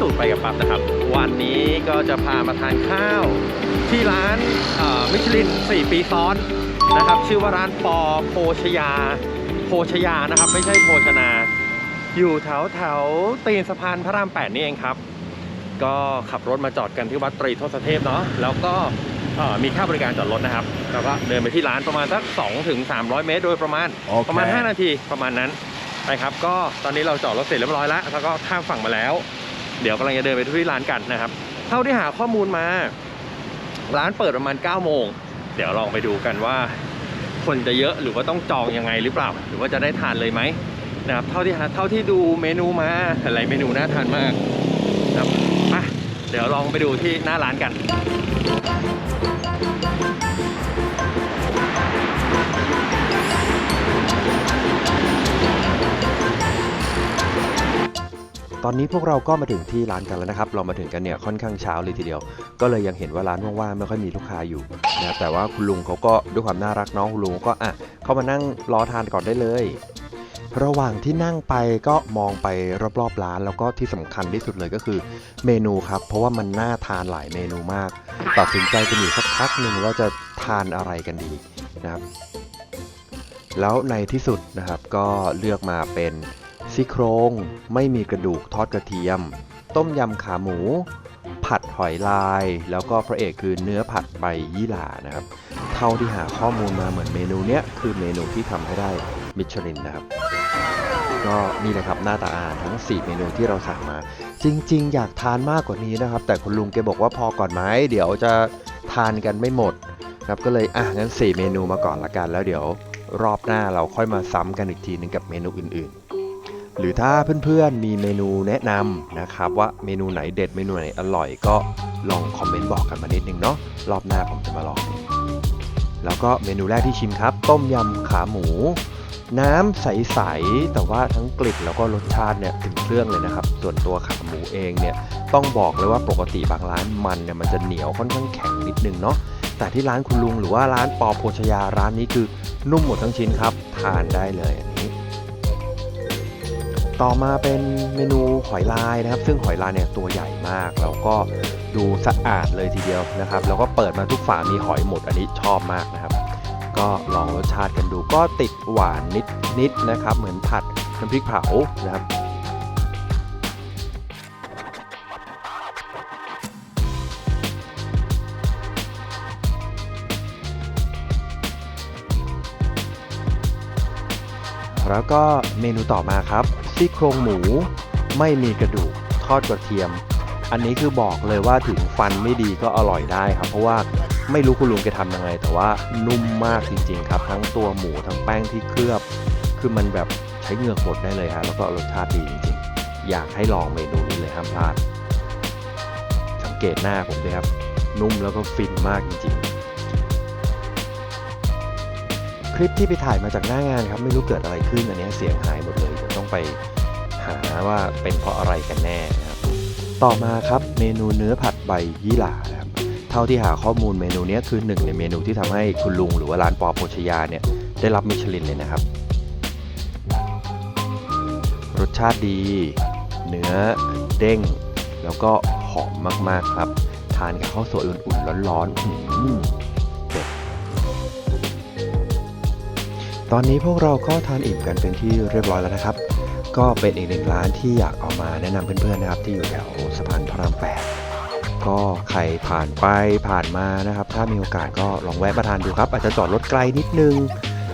สูตรไปกับปั๊บนะครับ วันนี้ก็จะพามาทานข้าว ที่ร้านมิชลิน 4 ปีซ้อนนะครับ ชื่อว่าร้านปอโภชยาโภชยานะครับ ไม่ใช่โภชนา อยู่แถวแถวตีนสะพานพระราม 8 นี่เองครับ ก็ขับรถมาจอดกันที่วัดตรีทศเทพเนาะแล้วก็เอ่อมีค่าบริการจอดรถนะครับ แล้วก็เดินไปที่ร้านประมาณสัก2ถึง300 เมตร โดยประมาณโอเคประมาณ 5 นาทีประมาณนั้นนะครับก็ตอนนี้เราจอดรถเสร็จเรียบร้อยแล้ว แล้วก็ข้ามฝั่งมาแล้ว เดี๋ยวกำลังจะเดินไปที่ร้านกันนะครับ เท่าที่หาข้อมูลมา ร้านเปิดประมาณ9โมง เดี๋ยวลองไปดูกันว่า คนจะเยอะหรือว่าต้องจองยังไงหรือเปล่า หรือว่าจะได้ทานเลยไหมนะครับเท่าที่เท่าที่ดูเมนูมาหลายเมนูน่าทานมากนะครับมาเดี๋ยวลองไปดูที่หน้าร้านกัน ตอนนี้พวกเราก็มาถึงที่ร้านกันแล้วนะครับ เรามาถึงกันเนี่ยค่อนข้างเช้าเลยทีเดียว ก็เลยยังเห็นว่าร้านว่างๆไม่ค่อยมีลูกค้าอยู่นะแต่ว่าคุณลุงเขาก็ด้วยความน่ารักเน้องคุณลุงก็อะเข้ามานั่งรอทานก่อนได้เลย ระหว่างที่นั่งไปก็มองไปรอบๆร้าน แล้วก็ที่สำคัญที่สุดเลยก็คือ เมนูครับ เพราะว่ามันน่าทานหลายเมนูมาก ตัดสินใจกันอยู่สักพักหนึ่งว่าจะทานอะไรกันดีนะครับ แล้วในที่สุดนะครับก็เลือกมาเป็น ซี่โครงไม่มีกระดูกทอดกระเทียม ต้มยำขาหมู ผัดหอยลาย แล้วก็พระเอกคือเนื้อผัดใบยี่หร่านะครับ เท่าที่หาข้อมูลมาเหมือนเมนูเนี้ยคือเมนูที่ทำให้ได้มิชลินนะครับ ก็นี่แหละครับหน้าตาอาหารทั้ง 4 เมนูที่เราสั่งมา จริง ๆ อยากทานมากกว่านี้นะครับ แต่คุณลุงแกบอกว่าพอก่อนไหมเดี๋ยวจะทานกันไม่หมดครับก็เลยอะงั้น 4 เมนูมาก่อนละกันแล้วเดี๋ยวรอบหน้าเราค่อยมาซ้ำกันอีกทีหนึงกับเมนูอื่นๆ หรือถ้าเพื่อนๆมีเมนูแนะนำนะครับ ว่าเมนูไหนเด็ดเมนูไหนอร่อยก็ลองคอมเมนต์บอกกันมานิดนึงเนาะรอบหน้าผมจะมาลองแล้วก็เมนูแรกที่ชิมครับ ต้มยำขาหมู น้ำใสๆแต่ว่าทั้งกลิ่นแล้วก็รสชาติเนี่ยถึงเครื่องเลยนะครับ ส่วนตัวขาหมูเองเนี่ยต้องบอกเลยว่าปกติบางร้านมันเนี่ยมันจะเหนียวค่อนข้างแข็งนิดนึงเนาะแต่ที่ร้านคุณลุงหรือว่าร้านปอโภชยาร้านนี้คือนุ่มหมดทั้งชิ้นครับ ทานได้เลย ต่อมาเป็นเมนูหอยลายนะครับ ซึ่งหอยลายเนี่ยตัวใหญ่มาก แล้วก็ดูสะอาดเลยทีเดียวนะครับ แล้วก็เปิดมาทุกฝามีหอยหมดอันนี้ชอบมากนะครับ ก็ลองรสชาติกันดูก็ติดหวานนิดนิดนะครับ เหมือนผัดน้ำพริกเผานะครับแล้วก็เมนูต่อมาครับ ซี่โครงหมูไม่มีกระดูกทอดกระเทียม อันนี้คือบอกเลยว่าถึงฟันไม่ดีก็อร่อยได้ครับ เพราะว่าไม่รู้คุณลุงแกทำยังไง แต่ว่านุ่มมากจริงๆครับ ทั้งตัวหมูทั้งแป้งที่เคลือบ คือมันแบบใช้เหงือกบดได้เลยฮะแล้วก็รสชาติดีจริงๆ อยากให้ลองเมนูนี้เลยห้ามพลาด สังเกตหน้าผมด้วยครับ นุ่มแล้วก็ฟินมากจริง ๆคลิปที่ไปถ่ายมาจากหน้างานครับ ไม่รู้เกิดอะไรขึ้น อันนี้เสียงหายหมดเลยเไปหาว่าเป็นเพราะอะไรกันแน่นะครับ ต่อมาครับเมนูเนื้อผัดใบยี่หร่านะครับ เท่าที่หาข้อมูลเมนูนี้คือหนึ่งในเมนูที่ทำให้คุณลุงหรือว่าร้านปอโภชยาเนี่ยได้รับมิชลินเลยนะครับ รสชาติดี เนื้อเด้ง แล้วก็หอมมากๆครับ ทานกับข้าวสวยอุ่นๆร้อนๆเด็ดตอนนี้พวกเราก็ทานอิ่มกันเป็นที่เรียบร้อยแล้วนะครับ ก็เป็นอีกหนึ่งร้านที่อยากเอามาแนะนำเพื่อนๆนะครับ ที่อยู่แถวสะพานพระรามแปดก็ใครผ่านไปผ่านมานะครับ ถ้ามีโอกาสก็ลองแวะมาทานดูครับ อาจจะจอดรถไกลนิดนึง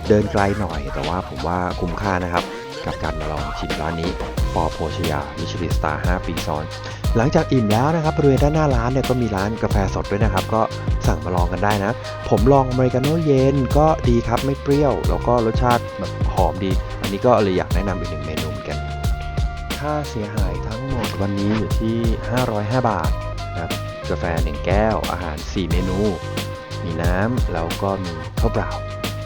เดินไกลหน่อย แต่ว่าผมว่าคุ้มค่านะครับ กับการมาลองชิมร้านนี้ปอโภชยามิชลินสตาร์5ปีซ้อน หลังจากอิ่มแล้วนะครับบริเวณด้านหน้าร้านเนี่ยก็มีร้านกาแฟสดด้วยนะครับ ก็สั่งมาลองกันได้นะ ผมลองอเมริกาโน่เย็นก็ดีครับไม่เปรี้ยว แล้วก็รสชาติแบบหอมดี อันนี้ก็เลยอยากแนะนำอีกหนึ่งเมนู ค่าเสียหายทั้งหมดวันนี้อยู่ที่ 505 บาทครับกาแฟ 1 แก้ว อาหาร 4 เมนู มีน้ำแล้วก็มีข้าวเปล่า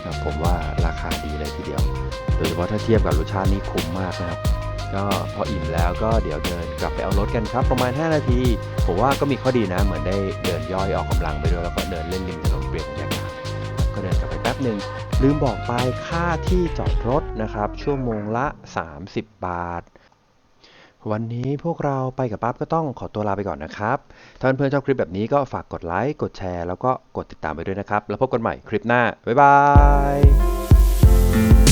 ครับผมว่าราคาดีเลยทีเดียว โดยเฉพาะถ้าเทียบกับรสชาตินี่คุ้มมากนะครับ ก็พออิ่มแล้วก็เดี๋ยวเดินกลับไปเอารถกันครับ ประมาณ 5 นาที ผมว่าก็มีข้อดีนะ เหมือนได้เดินย่อยออกกำลังไปด้วย แล้วก็เดินเล่นริมถนนเปลี่ยนบรรยากาศก็เดินกลับไปแป๊บหนึ่งลืมบอกไปค่าที่จอดรถนะครับ ชั่วโมงละ 30 บาท วันนี้พวกเราไปกับปั๊บก็ต้องขอตัวลาไปก่อนนะครับ ถ้าเพื่อนๆชอบคลิปแบบนี้ก็ฝากกดไลค์ กดแชร์ แล้วก็กดติดตามไปด้วยนะครับ แล้วพบกันใหม่คลิปหน้า บ๊ายบาย